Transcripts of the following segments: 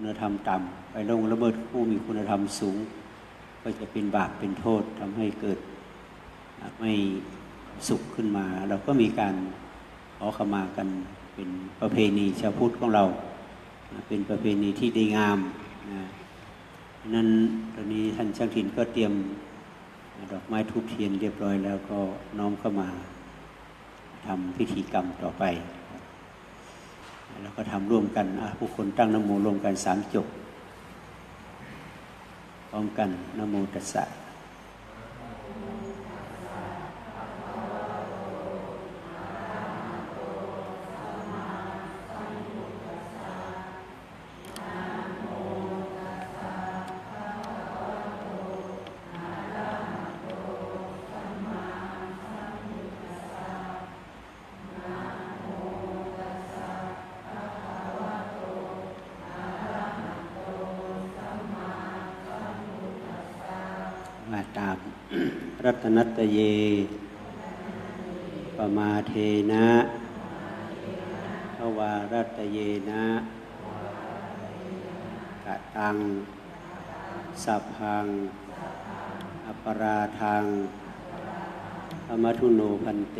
คุณธรรมต่ำไปลงละเมิดผู้มีคุณธรรมสูง ก็จะเป็นบาปเป็นโทษทำให้เกิดไม่สุขขึ้นมา เราก็มีการขอขมากันเป็นประเพณีชาวพุทธของเรา เป็นประเพณีที่ดีงามนะนั้นตอนนี้ท่านช่างถิ่นก็เตรียมดอกไม้ทุบเทียนเรียบร้อยแล้วก็น้อมเข้ามาทำพิธีกรรมต่อไป แล้วก็ทำร่วมกันผู้คนตั้งนโมร่วมกันสามจบพร้อมกันนโมตัสสะ รัตนัตเย ปมาเทนะภวารัตเยนะกะตัง สัพพัง อปราทังอมทุโนพันเต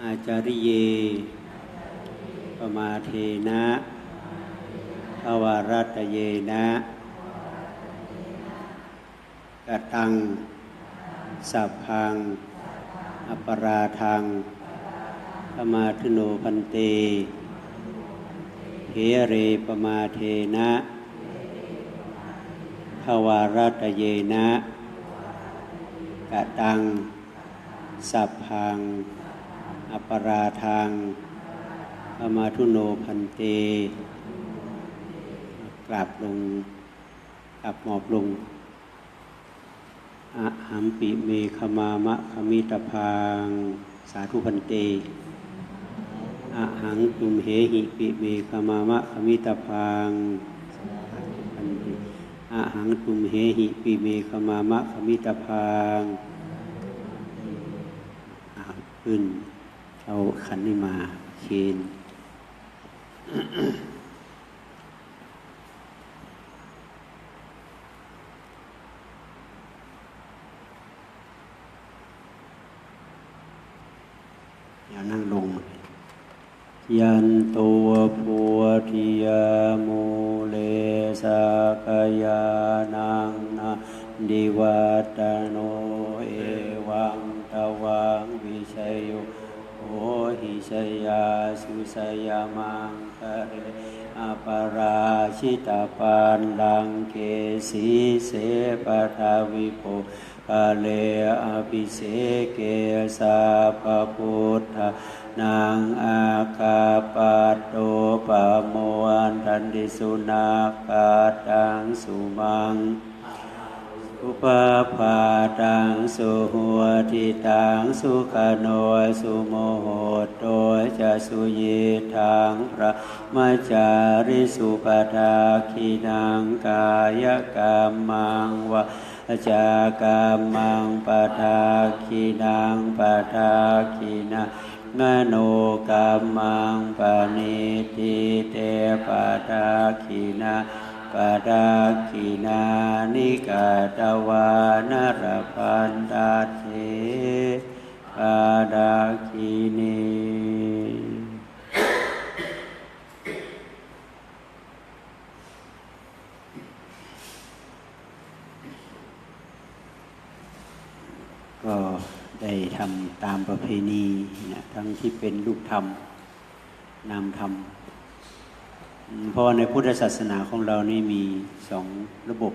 อาจาริเย ปมาเทนะภวารัตเยนะ กตัง สัพพัง อปราทังปมาทโนพันเตเหเรปมาเทนะภวารัตเยนะกตัง สัพพัง อปราทังปมาทุโนพันเต กราบลงกราบหมอบลง อะหัมปิเมขมามะขมิตพังสาธุพันเตอะหังตุมเหหิปิเมขมามะขมิตพังอะหังตุมเหหิปิเมขมามะขมิตพังอาขึ้นเอาขันนี้มาเชน อย่านั่งลง ยันตัวพัวทิยามูเลสากยานังนาดิวัตโนเอวังตวังวิชัยโยโหหิชยาสุสยามังคะเรอปราชิตาปันดังเกสีเสปทาวิโภกาเลอภิเสเกสาปพุทธ นางอาคาปาโตปะโมวันทันติสุนาคาตังสุมัง อุปปาตังสุหัวทิตังสุขโนสุโมโหโตจะสุยิทังพระมจาริสุปทาคีนังกายกรรมังวะจากรรมังปทาคีนังปทาคีนัง มโนกรรมังปณิติเตปทาคีนาปดาคินานิกาตวานรพันตาเทปดาคินีก็ ได้ทำตามประเพณีนะทั้งที่เป็นลูกธรรม นามธรรม เพราะในพุทธศาสนาของเรานี่มีสองระบบ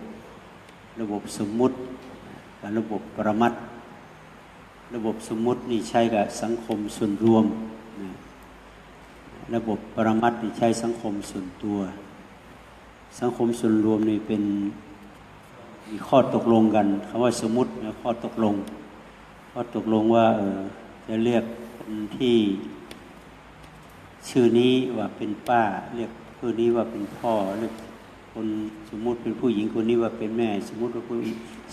ระบบสมมุติกับระบบปรมัตระบบสมมุตินี่ใช้กับสังคมส่วนรวมนะระบบปรมัตนี่ใช้สังคมส่วนตัว สังคมส่วนรวมนี่เป็นมีข้อตกลงกันคำว่าสมมติข้อตกลง ข้อตกลงว่าเออจะเรียกคนที่ชื่อนี้ว่าเป็นป้า เรียกคนนี้ว่าเป็นพ่อเรียกคนสมมุติเป็นผู้หญิงคนนี้ว่าเป็นแม่ สมมุติว่าผู้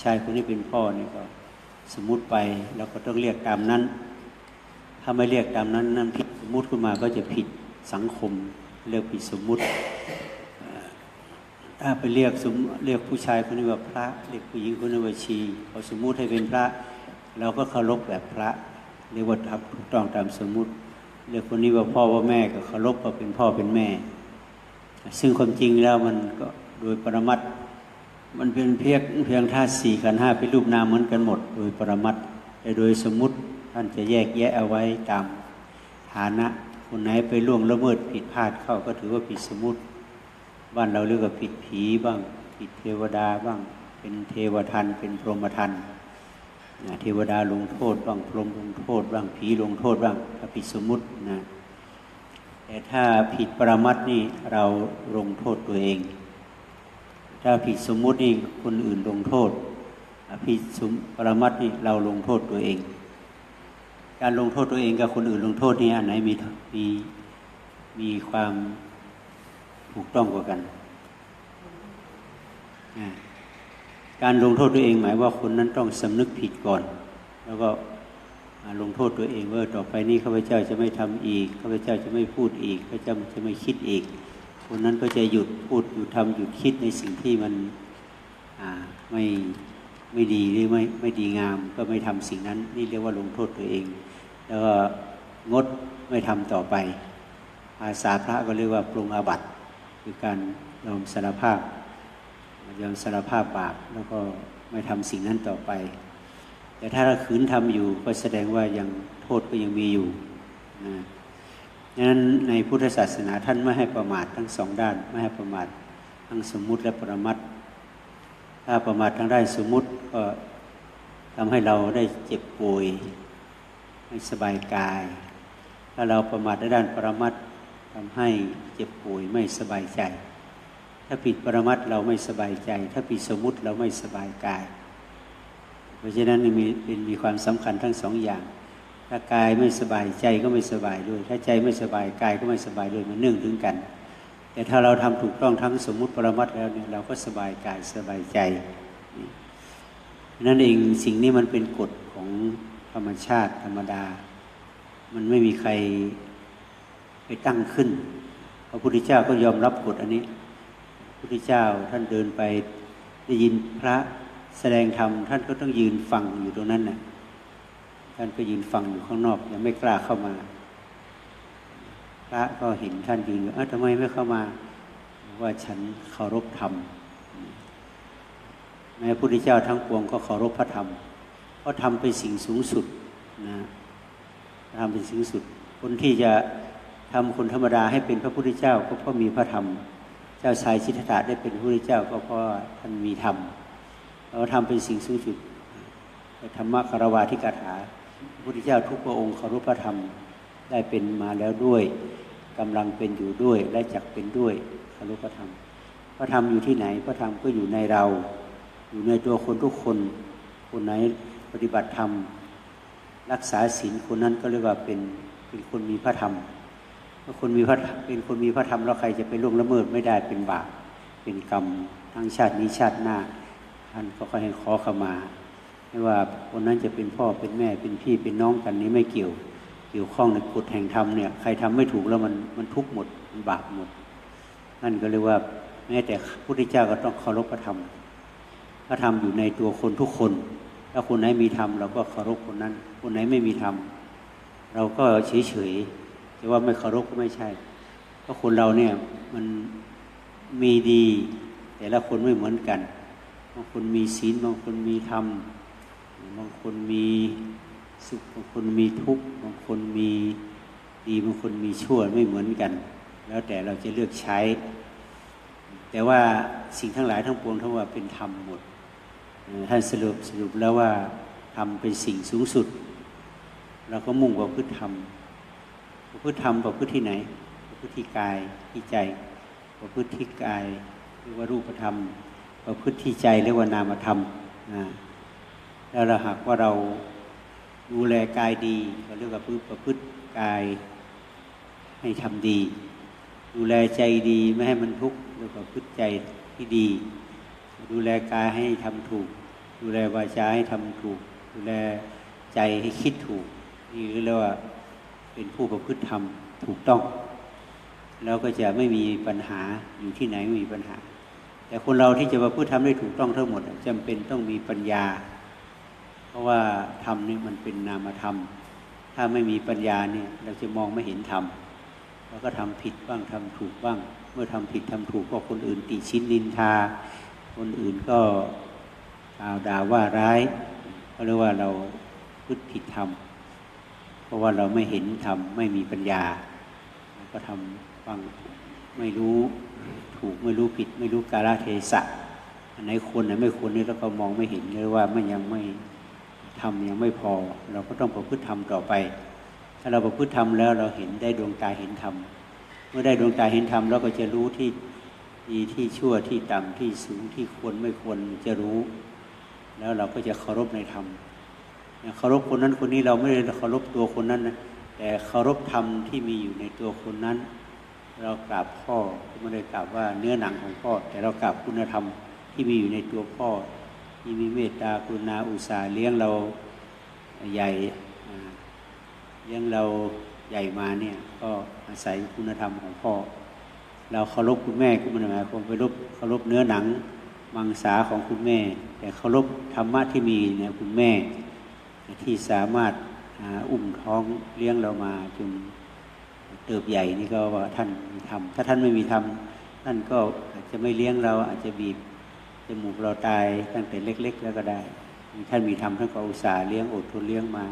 ชายคนนี้เป็นพ่อนี่ก็สมมุติไปเราก็ต้องเรียกตามนั้น ถ้าไม่เรียกตามนั้นนั้นผิดสมมุติขึ้นมาก็จะผิดสังคม เรียกผิดสมมุติถ้าไปเรียกสมเรียกผู้ชายคนนี้ว่าพระ เรียกผู้หญิงคนนี้ว่าชีพอสมมุติให้เป็นพระ เราก็เคารพแบบพระเรียกว่าทำถูกต้องตามสมมุติเรียกคนนี้ว่าพ่อว่าแม่ก็เคารพว่าเป็นพ่อเป็นแม่ ซึ่งความจริงแล้วมันก็โดยปรมัตมันเป็นเพียงเพียงธาตุสี่ขันห้าเป็นรูปนามเหมือนกันหมด โดยปรมัตแต่โดยสมมุติท่านจะแยกแยะเอาไว้ตามฐานะคนไหนไปล่วงละเมิดผิดพลาดเข้าก็ถือว่าผิดสมมุติ บ้านเราเรียกว่าผิดผีบ้าง ผิดเทวดาบ้าง เป็นเทวทันเป็นพรหมทัน เทวดาลงโทษบ้างพรหมลงโทษบ้างผีลงโทษบ้างถ้าผิดสมมุตินะแต่ถ้าผิดปรมัตนี่เราลงโทษตัวเอง ถ้าผิดสมมุตินี่คนอื่นลงโทษผิดสมปรมัตนี่เราลงโทษตัวเอง การลงโทษตัวเองกับคนอื่นลงโทษนี่อันไหนมีมีมีความถูกต้องกว่ากันอ่า การลงโทษตัวเองหมายว่าคนนั้นต้องสำนึกผิดก่อน แล้วก็ลงโทษตัวเองว่าต่อไปนี้ข้าพเจ้าจะไม่ทำอีกข้าพเจ้าจะไม่พูดอีกข้าพเจ้าจะไม่คิดอีก คนนั้นก็จะหยุดพูดหยุดทำหยุดคิดในสิ่งที่มันไม่ไม่ดีหรือไม่ไม่ดีงามก็ไม่ทำสิ่งนั้น นี่เรียกว่าลงโทษตัวเอง แล้วก็งดไม่ทำต่อไป อาสาพระก็เรียกว่าปรุงอาบัติคือการยอมสารภาพ ยอมสารภาพบาปแล้วก็ไม่ทำสิ่งนั้นต่อไป แต่ถ้าเราขืนทำอยู่ก็แสดงว่ายังโทษก็ยังมีอยู่นะดังนั้นในพุทธศาสนาท่านไม่ให้ประมาททั้งสองด้าน ไม่ให้ประมาททั้งสมมุติและประมัตถ์ถ้าประมาททางด้านสมมุติก็ทำให้เราได้เจ็บป่วยไม่สบายกาย ถ้าเราประมาทในด้านประมัตถ์ทำให้เจ็บป่วยไม่สบายใจ ถ้าผิดปรมัตเราไม่สบายใจ ถ้าผิดสมมุติเราไม่สบายกาย เพราะฉะนั้นมีเป็นมีความสำคัญทั้งสองอย่าง ถ้ากายไม่สบายใจก็ไม่สบายด้วย ถ้าใจไม่สบายกายก็ไม่สบายด้วยมันเนื่องถึงกัน แต่ถ้าเราทำถูกต้องทั้งสมมุติปรมัตแล้วเนี่ยเราก็สบายกายสบายใจนั่นเองสิ่งนี้มันเป็นกฎของธรรมชาติธรรมดา มันไม่มีใครไปตั้งขึ้น พระพุทธเจ้าก็ยอมรับกฎอันนี้ พระพุทธเจ้าท่านเดินไปได้ยินพระแสดงธรรมท่านก็ต้องยืนฟังอยู่ตรงนั้นน่ะท่านก็ยืนฟังอยู่ข้างนอกยังไม่กล้าเข้ามา พระก็เห็นท่านยืนอยู่อ้าทำไมไม่เข้ามา ว่าฉันเคารพธรรมแม้พระพุทธเจ้าทั้งปวงก็เคารพพระธรรมเพราะธรรมเป็นสิ่งสูงสุดนะธรรมเป็นสิ่งสุด คนที่จะทำคนธรรมดาให้เป็นพระพุทธเจ้าก็เพราะมีพระธรรม เจ้าชายสิทธัตะได้เป็นพระพุทธเจ้าก็เพราะท่านมีธรรมเราทำเป็นสิ่งสูงสุดธรรมะคารวาธิกถาพระพุทธเจ้าทุกพระองค์เคารพพระธรรมได้เป็นมาแล้วด้วยกำลังเป็นอยู่ด้วยและจักเป็นด้วยเคารพพระธรรมพระธรรมอยู่ที่ไหนพระธรรมก็อยู่ในเรา อยู่ในตัวคนทุกคนคนไหนปฏิบัติธรรม รักษาศีลคนนั้นก็เรียกว่าเป็นเป็นคนมีพระธรรม ถ้าคนมีพระเป็นคนมีพระธรรมแล้วใครจะไปล่วงละเมิดไม่ได้เป็นบาปเป็นกรรมทั้งชาตินี้ชาติหน้า ท่านก็ค่อยให้ขอขมาไม่ว่าคนนั้นจะเป็นพ่อเป็นแม่เป็นพี่เป็นน้องกันนี้ไม่เกี่ยว เกี่ยวข้องในกฎแห่งธรรมเนี่ยใครทำไม่ถูกแล้วมันมันทุกข์หมดมันบาปหมดนั่นก็เรียกว่าแม้แต่พระพุทธเจ้าก็ต้องเคารพพระธรรมพระธรรมอยู่ในตัวคนทุกคน ถ้าคนไหนมีธรรมเราก็เคารพคนนั้น คนไหนไม่มีธรรมเราก็เฉยเฉย จะว่าไม่เคารพก็ไม่ใช่ เพราะคนเราเนี่ยมันมีดี แต่ละคนไม่เหมือนกัน บางคนมีศีลบางคนมีธรรม บางคนมีสุขบางคนมีทุกข์บางคนมีดีบางคนมีชั่วไม่เหมือนกัน แล้วแต่เราจะเลือกใช้ แต่ว่าสิ่งทั้งหลายทั้งปวงทั้งว่าเป็นธรรมหมดท่านสรุปสรุปแล้วว่าธรรมเป็นสิ่งสูงสุด เราก็มุ่งประพฤติธรรม ประพฤติธรรมประพฤติที่ไหน ประพฤติที่กายที่ใจ ประพฤติที่กายเรียกว่ารูปธรรม ประพฤติที่ใจเรียกว่านามธรรมนะแล้วเราหากว่าเราดูแลกายดีก็เรียกว่าประพฤติกายให้ทำดี ดูแลใจดีไม่ให้มันทุกข์เรียกว่าพฤติใจที่ดี ดูแลกายให้ทำถูก ดูแลวาจาให้ทำถูก ดูแลใจให้คิดถูกนี่เรียกว่า เป็นผู้ประพฤติธรรมถูกต้องเราก็จะไม่มีปัญหาอยู่ที่ไหนไม่มีปัญหา แต่คนเราที่จะมาพูดทำได้ถูกต้องทั้งหมดจำเป็นต้องมีปัญญา เพราะว่าธรรมนี่มันเป็นนามธรรม ถ้าไม่มีปัญญาเนี่ยเราจะมองไม่เห็นธรรมเราก็ทำผิดบ้างทำถูกบ้าง เมื่อทำผิดทำถูกก็คนอื่นติชินนินทา คนอื่นก็กล่าวด่าว่าร้ายก็เรียกว่าเราพูดผิดธรรม ราะว่าเราไม่เห็นธรรมไม่มีปัญญา ก็ทำฟังไม่รู้ถูกไม่รู้ผิด ไม่รู้กาลเทศะอันไหนควรอันไหนไม่ควรนี่เราก็มองไม่เห็นเลยว่ามันยังไม่ทำยังไม่พอ เราก็ต้องประพฤติธรรมต่อไป ถ้าเราประพฤติธรรมแล้วเราเห็นได้ดวงตาเห็นธรรมเมื่อได้ดวงตาเห็นธรรมเราก็จะรู้ที่ดีที่ชั่วที่ต่ำที่สูงที่ควรไม่ควรจะรู้ แล้วเราก็จะเคารพในธรรม เคารพคนนั้นคนนี้เราไม่ได้เคารพตัวคนนั้นนะแต่เคารพธรรมที่มีอยู่ในตัวคนนั้น เรากราบพ่อไม่ได้กราบว่าเนื้อหนังของพ่อ แต่เรากราบคุณธรรมที่มีอยู่ในตัวพ่อที่มีเมตตากรุณาอุตสาห์เลี้ยงเราใหญ่เลี้ยงเราใหญ่มาเนี่ยก็อาศัยคุณธรรมของพ่อ เราเคารพคุณแม่ก็ไม่ได้หมายความไปรบเคารพเนื้อหนังมังสาของคุณแม่ แต่เคารพธรรมะที่มีในคุณแม่ ที่สามารถอุ้มท้องเลี้ยงเรามาจนเติบใหญ่นี่ก็ว่าท่านมีธรรมถ้าท่านไม่มีธรรมท่านก็อาจจะไม่เลี้ยงเราอาจจะบีบจมูกเราตายตั้งแต่เล็ก ๆ แล้วก็ได้ท่านมีธรรมท่านก็อุตส่าห์เลี้ยงอดทนเลี้ยงมา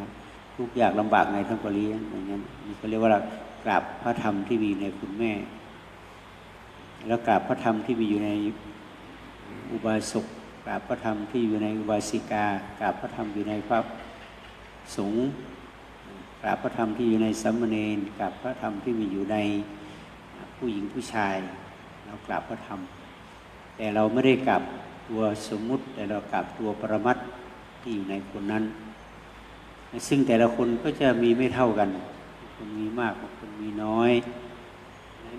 ทุกอย่างลำบากไงท่านก็เลี้ยงอย่างนั้นนี่ก็เรียกว่ากราบพระธรรมที่มีในคุณแม่ แล้วกราบพระธรรมที่มีอยู่ในอุบาสกกราบพระธรรมที่อยู่ในอุบาสิกากราบพระธรรมอยู่ในพระ สงฆ์กราบพระธรรมที่อยู่ในสัมมเนนกราบพระธรรมที่มีอยู่ในผู้หญิงผู้ชายเรากราบพระธรรม แต่เราไม่ได้กราบตัวสมมุติ แต่เรากราบตัวปรมัตที่อยู่ในคนนั้น ซึ่งแต่ละคนก็จะมีไม่เท่ากันคนมีมากบางคนมีน้อย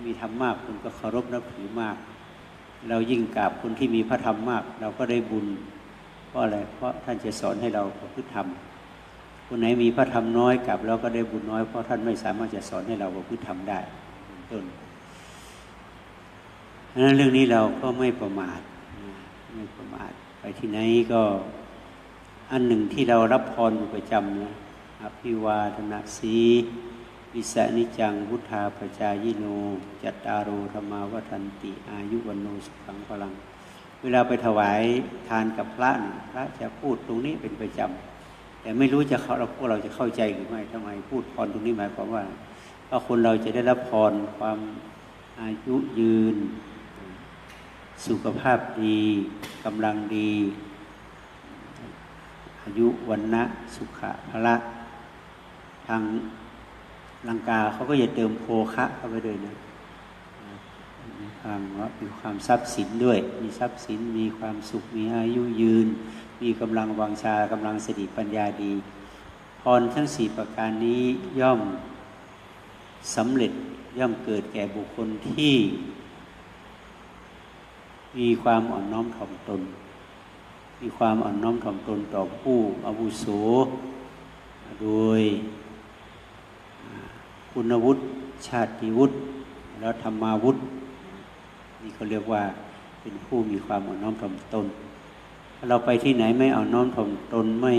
มีธรรมมากคนก็เคารพนับถือมาก เรายิ่งกราบคนที่มีพระธรรมมาก เราก็ได้บุญเพราะอะไรเพราะท่านจะสอนให้เราประพฤติธรรม คนไหนมีพระธรรมน้อยกลับเราก็ได้บุญน้อยเพราะท่านไม่สามารถจะสอนให้เราประพฤติธรรมได้ต้นดังนั้นเรื่องนี้เราก็ไม่ประมาทไม่ประมาทไปที่ไหนก็อันหนึ่งที่เรารับพรอยู่ประจำนะอภิวาทนาสีวิสานิจังพุทธาปจายโน จัตตารโอธรรมาวัฒนติ อายุวันโนสุขังพลัง เวลาไปถวายทานกับพระพระจะพูดตรงนี้เป็นประจำ แต่ไม่รู้จะเราพวกเราจะเข้าใจหรือไม่ทำไมพูดพรตรงนี้หมายความว่าว่าคนเราจะได้รับพรความอายุยืน สุขภาพดีกำลังดี อายุวันนะสุขะพละทางลังกาเขาก็จะเติมโภคะเข้าไปด้วยนะมีความว่ามีความทรัพย์สินด้วย มีทรัพย์สินมีความสุขมีอายุยืน มีกำลังวังชากำลังสติปัญญาดี พรทั้งสี่ประการนี้ย่อมสำเร็จย่อมเกิดแก่บุคคลที่ มีความอ่อนน้อมถ่อมตน มีความอ่อนน้อมถ่อมตนต่อผู้อาวุโส โดย คุณวุฒิชาติวุฒิแล้วธรรมาวุฒินี่เขาเรียกว่าเป็นผู้มีความอ่อนน้อมถ่อมตน เราไปที่ไหนไม่อ่อนน้อมถ่อมตนไม่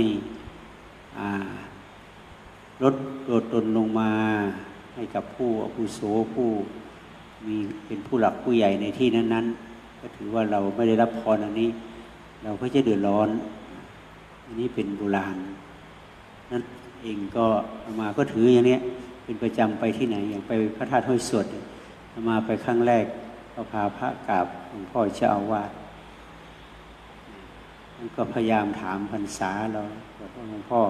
ลดตัวตนลงมาให้กับผู้อาวุโสผู้มีเป็นผู้หลักผู้ใหญ่ในที่นั้น ๆ ก็ถือว่าเราไม่ได้รับพรอันนี้ เราก็จะเดือดร้อน อันนี้เป็นโบราณนั่นเองก็มาก็ถืออย่างนี้เป็นประจำไปที่ไหนอย่างไปพระธาตุห้วยสวดมาไปครั้งแรกก็พาพระกราบหลวงพ่อเจ้าอาวาส ก็พยายามถามพรรษาเราบอกว่าหลวงพ่อ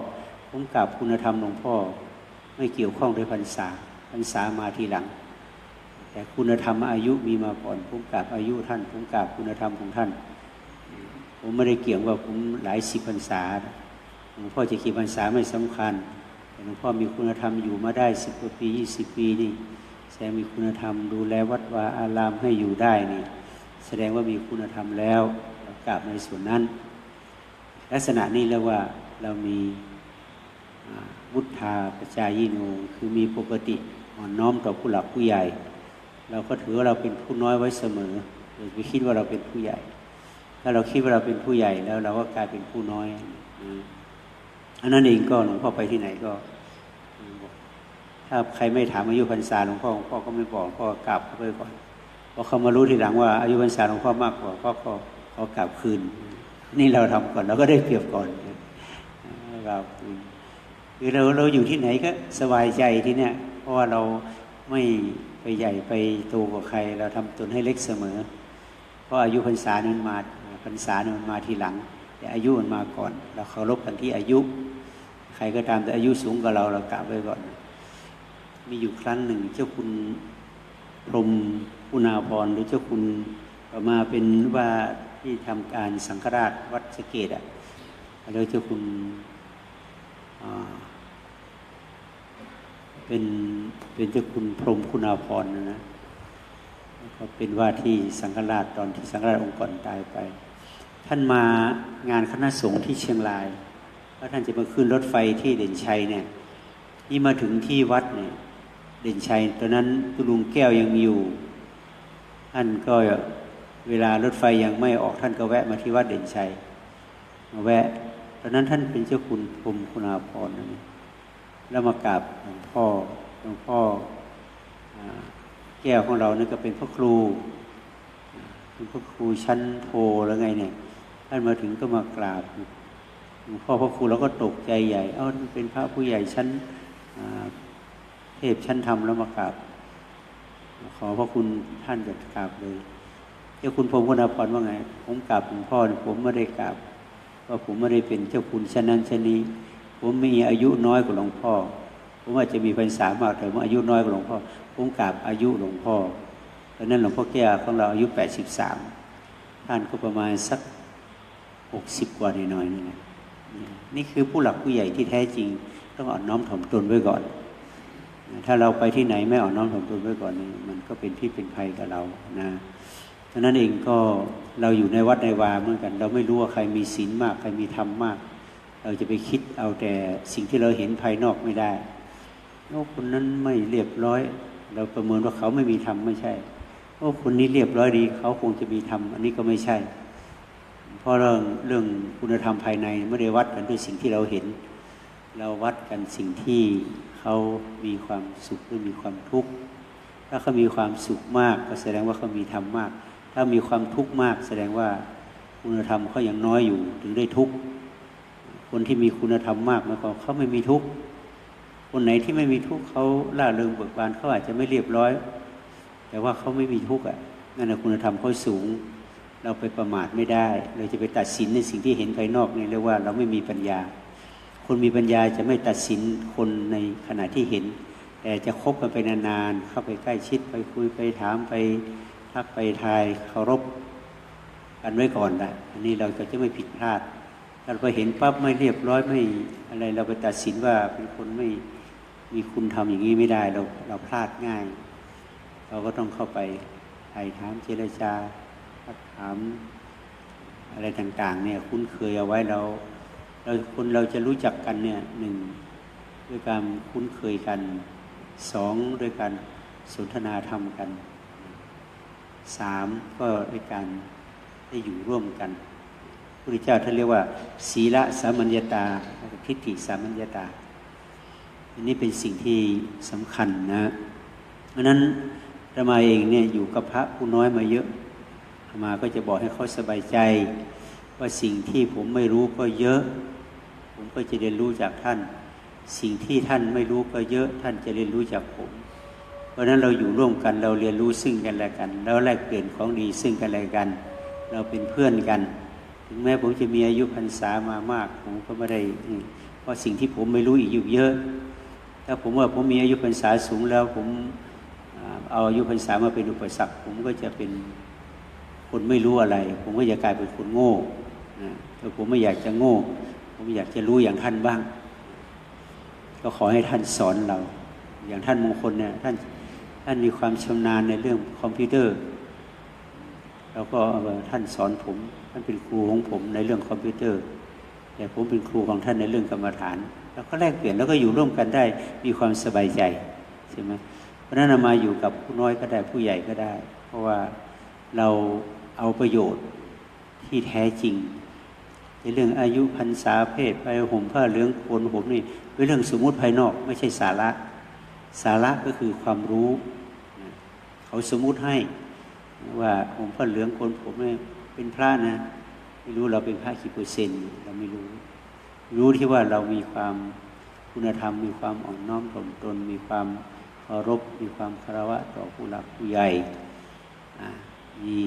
ผมกราบคุณธรรมหลวงพ่อ ไม่เกี่ยวข้องด้วยพรรษาพรรษามาทีหลัง แต่คุณธรรมอายุมีมาก่อนผมกราบอายุท่านผมกราบคุณธรรมของท่าน ผมไม่ได้เกี่ยงว่าผมหลายสิบพรรษาหลวงพ่อจะกี่พรรษาไม่สำคัญหลวงพ่อมีคุณธรรมอยู่มาได้สิบกว่าปียี่สิบปีนี่แสดงมีคุณธรรมดูแลวัดวาอารามให้อยู่ได้นี่แสดงว่ามีคุณธรรมแล้วกราบในส่วนนั้น ลักษณะนี้เรียกว่าเรามีวุฒาปจายิโนคือมีปกติอ่อนน้อมต่อผู้หลักผู้ใหญ่ เราก็ถือว่าเราเป็นผู้น้อยไว้เสมออย่าไปคิดว่าเราเป็นผู้ใหญ่ ถ้าเราคิดว่าเราเป็นผู้ใหญ่แล้วเราก็กลายเป็นผู้น้อยอันนั้นเองก็หลวงพ่อไปที่ไหนก็ถ้าใครไม่ถามอายุพรรษาหลวงพ่อหลวงพ่อก็ไม่บอกพ่อกลับเขาไปก่อนพอเขามารู้ทีหลังว่าอายุพรรษาหลวงพ่อมากกว่าพ่อก็เขากลับคืน นี่เราทำก่อนเราก็ได้เปรียบก่อนเราคือเราเราอยู่ที่ไหนก็สบายใจที่เนี้ยเพราะว่าเราไม่ไปใหญ่ไปโตกว่าใคร เราทำตนให้เล็กเสมอ เพราะอายุพรรษานั้นมาพรรษานั้นมันมาทีหลัง แต่อายุมันมาก่อน เราเคารพกันที่อายุ ใครก็ตามแต่อายุสูงกว่าเราเรากะไว้ก่อน มีอยู่ครั้งหนึ่ง เจ้าคุณพรมอุณาพรหรือเจ้าคุณมาเป็นว่า ที่ทำการสังฆราชวัดสเกตอะแล้วเจ้าคุณเป็นเป็นเจ้าคุณพรมคุณาพรนะนะเขาเป็นว่าที่สังฆราชตอนที่สังฆราชองค์ก่อนตายไป ท่านมางานคณะสงฆ์ที่เชียงรายแล้วท่านจะมาขึ้นรถไฟที่เด่นชัยเนี่ยนี่มาถึงที่วัดเนี่ยเด่นชัยตอนนั้นตุลุงแก้วยังอยู่ท่านก็ เวลารถไฟยังไม่ออกท่านก็แวะมาที่วัดเด่นชัยมาแวะตอนนั้นท่านเป็นเจ้าคุณพรมคุณาภรณ์นแล้วมากราบหลวงพ่อหลวงพ่อแก้วของเรานี่ก็เป็นพระครูเป็นพระครูชั้นโทแล้วไงเนี่ยท่านมาถึงก็มากราบหลวงพ่อพระครูเราก็ตกใจใหญ่เอ้าเป็นพระผู้ใหญ่ชั้นเทพชั้นธรรมแล้วมากราบขอพระคุณท่านจะกราบเลย จ้าคุณพรมคุณาภรณ์ว่าไง ผมกราบหลวงพ่อผมไม่ได้กราบเพราะผมไม่ได้เป็นเจ้าคุณชนนั้นชนนี้ ผมมีอายุน้อยกว่าหลวงพ่อ ผมอาจจะมีพรรษามากแต่ผมอายุน้อยกว่าหลวงพ่อ ผมกราบอายุหลวงพ่อตอนนั้นหลวงพ่อแก้วของเราอายุแปดสิบสามท่านก็ประมาณสักหกสิบกว่าหน่อยๆนี่แหละนี่คือผู้หลักผู้ใหญ่ที่แท้จริง ต้องอ่อนน้อมถ่อมตนไว้ก่อน ถ้าเราไปที่ไหนไม่อ่อนน้อมถ่อมตนไว้ก่อนนี่มันก็เป็นที่เป็นภัยกับเรานะ ฉะนั้นเองก็เราอยู่ในวัดในวาเหมือนกัน เราไม่รู้ว่าใครมีศีลมาก ใครมีธรรมมาก เราจะไปคิดเอาแต่สิ่งที่เราเห็นภายนอกไม่ได้โอ้คนนั้นไม่เรียบร้อย เราประเมินว่าเขาไม่มีธรรมไม่ใช่โอ้คนนี้เรียบร้อยดีเขาคงจะมีธรรมอันนี้ก็ไม่ใช่ เพราะเรื่องเรื่องคุณธรรมภายในไม่ได้วัดกันด้วยสิ่งที่เราเห็น เราวัดกันสิ่งที่เขามีความสุขหรือมีความทุกข์ถ้าเขามีความสุขมาก ก็แสดงว่าเขามีธรรมมาก ถ้ามีความทุกข์มาก แสดงว่าคุณธรรมเขายังน้อยอยู่ถึงได้ทุกข์คนที่มีคุณธรรมมากหมายความเขาไม่มีทุกข์คนไหนที่ไม่มีทุกข์เขาล่าเริงเบิกบานเขาอาจจะไม่เรียบร้อย แต่ว่าเขาไม่มีทุกข์อะนั่นแหละคุณธรรมเขาสูง เราไปประมาทไม่ได้ เราจะไปตัดสินในสิ่งที่เห็นภายนอกนี่เรียกว่าเราไม่มีปัญญา คนมีปัญญาจะไม่ตัดสินคนในขณะที่เห็น แต่จะคบกันไปนานๆเข้าไปใกล้ชิดไปคุยไปถามไป ทักไปทายเคารพกันไว้ก่อนนะอันนี้เราจะไม่ผิดพลาดถ้าเราไปเห็นปั๊บไม่เรียบร้อยไม่อะไรเราไปตัดสินว่าเป็นคนไม่มีคุณทำอย่างนี้ไม่ได้เราเราพลาดง่าย เราก็ต้องเข้าไปไถ่ถามเจรจาถามอะไรต่างๆเนี่ยคุ้นเคยเอาไว้เราเราคนเราจะรู้จักกันเนี่ยหนึ่งด้วยการคุ้นเคยกันสองด้วยการสนทนาธรรมกัน สามก็ด้วยการได้อยู่ร่วมกันพระพุทธเจ้าท่านเรียกว่า ศีลสามัญญาตาทิฏฐิสามัญญาตา อันนี้เป็นสิ่งที่สำคัญนะเพราะนั้นธรรมาเองเนี่ยอยู่กับพระผู้น้อยมาเยอะธรรมาก็จะบอกให้เขาสบายใจ ว่าสิ่งที่ผมไม่รู้ก็เยอะ ผมก็จะเรียนรู้จากท่าน สิ่งที่ท่านไม่รู้ก็เยอะ ท่านจะเรียนรู้จากผม เพราะนั้นเราอยู่ร่วมกันเราเรียนรู้ซึ่งกันและกัน แล้วแลกเปลี่ยนของดีซึ่งกันและกัน เราเป็นเพื่อนกัน ถึงแม้ผมจะมีอายุพรรษามามากผมก็ไม่ได้เพราะสิ่งที่ผมไม่รู้อีกอยู่เยอะ ถ้าผมว่าผมมีอายุพรรษาสูงแล้วผมอาเอาอายุพรรษามาเป็นอุปสรรค ผมก็จะเป็นคนไม่รู้อะไร ผมก็จะกลายเป็นคนโง่แต่ผมไม่อยากจะโง่ ผมอยากจะรู้อย่างท่านบ้าง ก็ขอให้ท่านสอนเรา อย่างท่านมงคลเนี่ยท่าน ท่านมีความชำนาญในเรื่องคอมพิวเตอร์ แล้วก็ท่านสอนผม ท่านเป็นครูของผมในเรื่องคอมพิวเตอร์ แต่ผมเป็นครูของท่านในเรื่องกรรมฐาน แล้วก็แลกเปลี่ยนแล้วก็อยู่ร่วมกันได้มีความสบายใจใช่ไหมเพราะนั้นมาอยู่กับผู้น้อยก็ได้ผู้ใหญ่ก็ได้ เพราะว่าเราเอาประโยชน์ที่แท้จริง ในเรื่องอายุพรรษาเพศไปห่มผ้าเหลืองโกนผมนี่เป็นเรื่องสมมุติภายนอกไม่ใช่สาระ สาระก็คือความรู้ เขาสมมุติให้ว่าห่มผ้าเหลืองโกนผมนี่เป็นพระนะ ไม่รู้เราเป็นพระกี่เปอร์เซ็นต์เราไม่รู้ รู้ที่ว่าเรามีความคุณธรรม มีความอ่อนน้อมถ่อมตน มีความเคารพมีความคารวะต่อผู้หลักผู้ใหญ่มี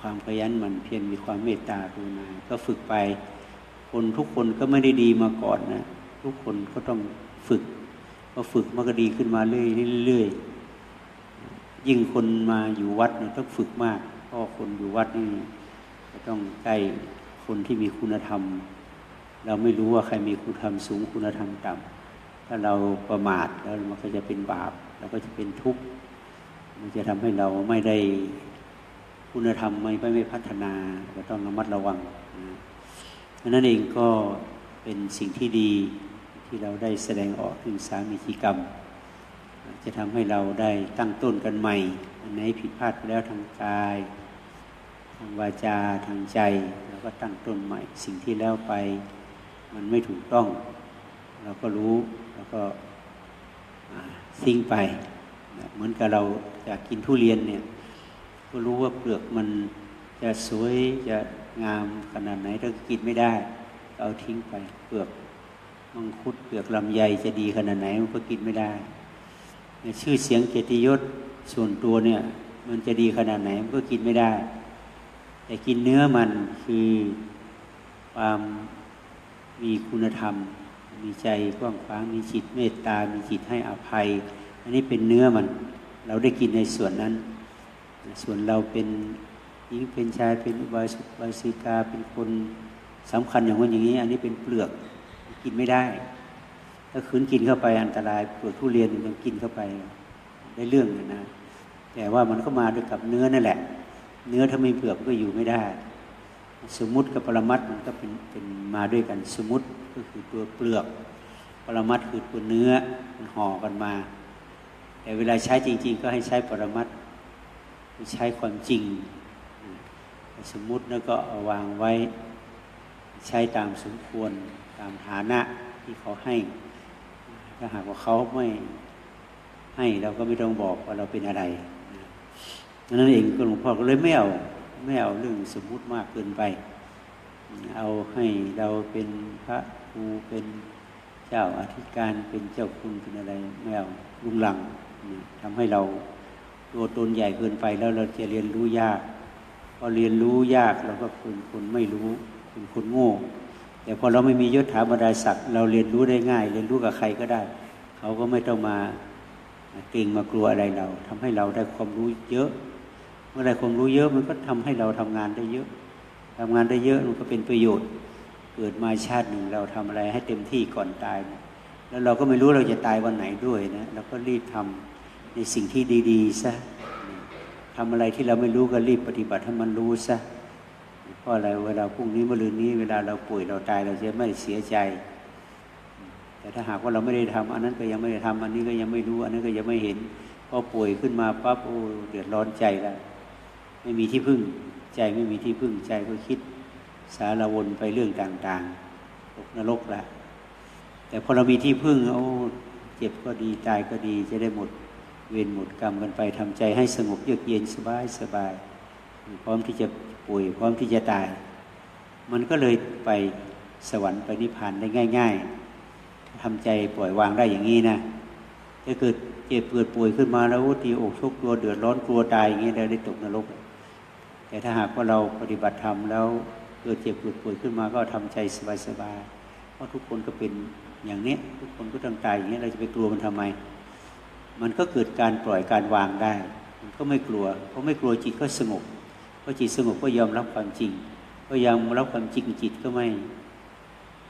ความขยันหมั่นเพียรมีความเมตตากรุณาก็ฝึกไป คนทุกคนก็ไม่ได้ดีมาก่อนนะ ทุกคนก็ต้องฝึก พอฝึกมันก็ดีขึ้นมาเรื่อยๆยิ่งคนมาอยู่วัดเนี่ยต้องฝึกมากเพราะคนอยู่วัดนี่ก็ต้องใกล้คนที่มีคุณธรรม เราไม่รู้ว่าใครมีคุณธรรมสูงคุณธรรมต่ำถ้าเราประมาทแล้วมันก็จะเป็นบาปแล้วก็จะเป็นทุกข์มันจะทำให้เราไม่ได้คุณธรรมไม่ไม่ไม่พัฒนาก็ต้องระมัดระวังนะนั้นเองก็เป็นสิ่งที่ดี ที่เราได้แสดงออกถึงสามีจิกรรม จะทำให้เราได้ตั้งต้นกันใหม่ อันไหนผิดพลาดไปแล้วทางกาย ทางวาจาทางใจแล้วก็ตั้งต้นใหม่ สิ่งที่แล้วไปมันไม่ถูกต้อง เราก็รู้แล้วก็ทิ้งไป เหมือนกับเราจะกินทุเรียนเนี่ยก็รู้ว่าเปลือกมันจะสวยจะงามขนาดไหนถ้ากินไม่ได้ เอาทิ้งไปเปลือก มังคุดเปลือกลำไยจะดีขนาดไหนมันก็กินไม่ได้ ชื่อเสียงเกียรติยศส่วนตัวเนี่ย มันจะดีขนาดไหนมันก็กินไม่ได้ แต่กินเนื้อมันคือความมีคุณธรรม มีใจกว้างขวางมีจิตเมตตา มีจิตให้อภัย อันนี้เป็นเนื้อมัน เราได้กินในส่วนนั้น ส่วนเราเป็นหญิงเป็นชายเป็นบาสกบาสิกาเป็นคนสำคัญอย่างว่าอย่างนี้ อันนี้เป็นเปลือก กินไม่ได้ถ้าคืนกินเข้าไปอันตรายปลือกทุเรียนมันกินเข้าไปได้เรื่องนะแต่ว่ามันก็มาด้วยกับเนื้อนั่นแหละ เนื้อถ้าไม่เปลือกก็อยู่ไม่ได้ สมมติกับปรมัตมันก็เป็นเป็นมาด้วยกัน สมมติก็คือตัวเปลือก ปรมัตคือตัวเนื้อมันห่อกันมา แต่เวลาใช้จริง ๆ ก็ให้ใช้ปรมัตใช้ความจริง สมมุติแล้วก็เอาวางไว้ใช้ตามสมควร ตามฐานะที่เขาให้ ถ้าหากว่าเขาไม่ให้เราก็ไม่ต้องบอกว่าเราเป็นอะไรนั่นเองก็หลวงพ่อก็เลยไม่เอาไม่เอาเรื่องสมมุติมากเกินไป เอาให้เราเป็นพระครูเป็นเจ้าอธิการเป็นเจ้าคุณเป็นอะไรไม่เอาลุงหลังทำให้เราตัวตนใหญ่เกินไปแล้วเราจะเรียนรู้ยาก พอเรียนรู้ยากเราก็เป็นคนไม่รู้เป็นคนโง่ แต่พอเราไม่มียศถาบรรดาศักดิ์เราเรียนรู้ได้ง่าย เรียนรู้กับใครก็ได้ เขาก็ไม่ต้องมาเก่งมากลัวอะไรเราทำให้เราได้ความรู้เยอะ เมื่อได้ความรู้เยอะมันก็ทำให้เราทำงานได้เยอะทำงานได้เยอะมันก็เป็นประโยชน์ เกิดมาชาติหนึ่งเราทำอะไรให้เต็มที่ก่อนตายแล้วเราก็ไม่รู้เราจะตายวันไหนด้วยนะเราก็รีบทำในสิ่งที่ดีๆซะทำอะไรที่เราไม่รู้ก็รีบปฏิบัติให้มันรู้ซะ ราะอะไรเวลาพรุ่งนี้มะรืนนี้ เวลาเราป่วยเราตายเราจะไม่เสียใจ แต่ถ้าหากว่าเราไม่ได้ทำอันนั้นก็ยังไม่ได้ทำอันนี้ก็ยังไม่รู้ อันนั้นก็ยังไม่เห็นพอป่วยขึ้นมาปั๊บโอ้เดือดร้อนใจแล้วไม่มีที่พึ่งใจไม่มีที่พึ่งใจก็คิดสารวนไปเรื่องต่างๆตกนรกละแต่พอเรามีที่พึ่งโอ้เจ็บก็ดีตายก็ดีจะได้หมดเวรหมดกรรมกันไปทำใจให้สงบเยือกเย็นสบายสบายพร้อมที่จะ ป่วยพร้อมที่จะตาย มันก็เลยไปสวรรค์ไปนิพพานได้ง่าย ๆทำใจปล่อยวางได้อย่างนี้นะถ้าเกิดเจ็บเกิดป่วยขึ้นมาแล้วทีอกชกตัวเดือดร้อนกลัวตายอย่างนี้เราได้ตกนรก แต่ถ้าหากว่าเราปฏิบัติธรรมแล้วเกิดเจ็บเกิดป่วยขึ้นมาก็ทำใจสบายๆเพราะทุกคนก็เป็นอย่างนี้ทุกคนก็ต้องตายอย่างนี้เราจะไปกลัวมันทำไม มันก็เกิดการปล่อยการวางได้ มันก็ไม่กลัวเพราะไม่กลัวจิตก็สงบ เพราะจิตสงบก็ยอมรับความจริง ก็ยอมรับความจริงจิตก็ไม่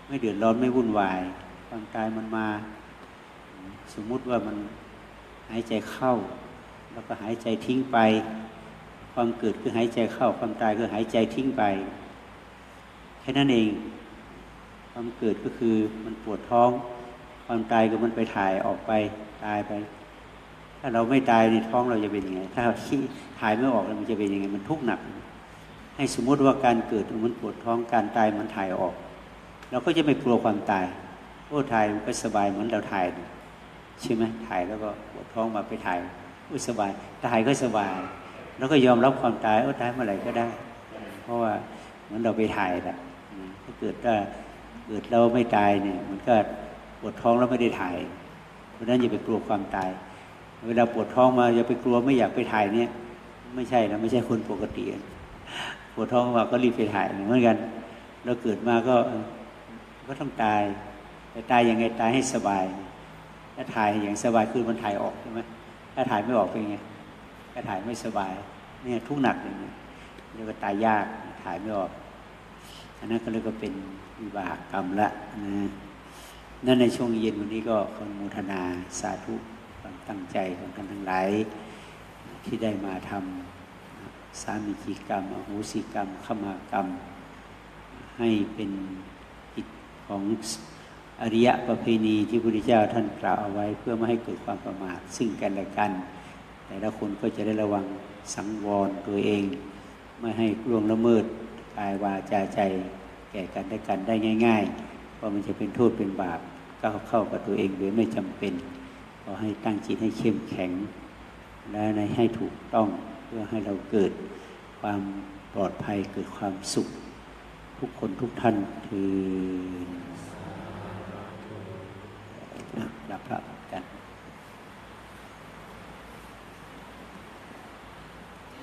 ไม่เดือดร้อนไม่วุ่นวายความตายมันมา สมมุติว่ามันหายใจเข้า แล้วก็หายใจทิ้งไป ความเกิดคือหายใจเข้า ความตายคือหายใจทิ้งไปแค่นั้นเอง ความเกิดก็คือมันปวดท้อง ความตายก็มันไปถ่ายออกไปตายไป ถ้าเราไม่ตายในท้องเราจะเป็นยังไง ถ้าขี้ถ่ายไม่ออกมันจะเป็นยังไง มันทุกข์หนัก ให้สมมุติว่าการเกิดมันปวดท้องการตายมันถ่ายออก เราก็จะไม่กลัวความตายโอ้ถ่ายมันก็สบายเหมือนเราถ่ายนี่ใช่ไหมถ่ายแล้วก็ปวดท้องมาไปถ่ายอุ้ยสบายตายก็สบาย แล้วก็ยอมรับความตายโอ้ตายเมื่อไหร่ก็ได้ เพราะว่าเหมือนเราไปถ่ายแหละถ้าเกิดว่าเกิดเราไม่ตายเนี่ย มันก็ปวดท้องแล้วไม่ได้ถ่าย เพราะฉะนั้นอย่าไปกลัวความตาย เวลาปวดท้องมาอย่าไปกลัวไม่อยากไปถ่ายเนี่ย ไม่ใช่นะไม่ใช่คนปกติ ปวดท้องมาก็รีบไปถ่ายเหมือนกันเราเกิดมาก็ก็ต้องตายแต่ตายยังไงตายให้สบาย ถ้าถ่ายอย่างสบายคือมันถ่ายออกใช่ไหมถ้าถ่ายไม่ออกเป็นไงถ้าถ่ายไม่สบายเนี่ยทุกหนักเลยเนี่ยเรียกว่าตายยากถ่ายไม่ออกอันนั้นก็เรียกว่าเป็นวิบากกรรมละนะนั่นในช่วงเย็นวันนี้ก็คนโมทนาสาธุ ตั้งใจของท่านทั้งหลายที่ได้มาทำสามิจิกรรมอโหสิกรรมขมากรรม ให้เป็นกิจของอริยประเพณีที่พระพุทธเจ้าท่านกล่าวเอาไว้ เพื่อไม่ให้เกิดความประมาทซึ่งกันและกัน แต่ละคนก็จะได้ระวังสังวรตัวเอง ไม่ให้ล่วงละเมิดกายวาจาใจ แก่กันและกันได้ง่าย ๆ เพราะมันจะเป็นโทษเป็นบาปก้าวเข้ากับตัวเองโดยไม่จำเป็น อให้ตั้งจิตให้เข้มแข็ง และในให้ถูกต้องเพื่อให้เราเกิดความปลอดภัยเกิดความสุข ทุกคนทุกท่านคือดับพระกับ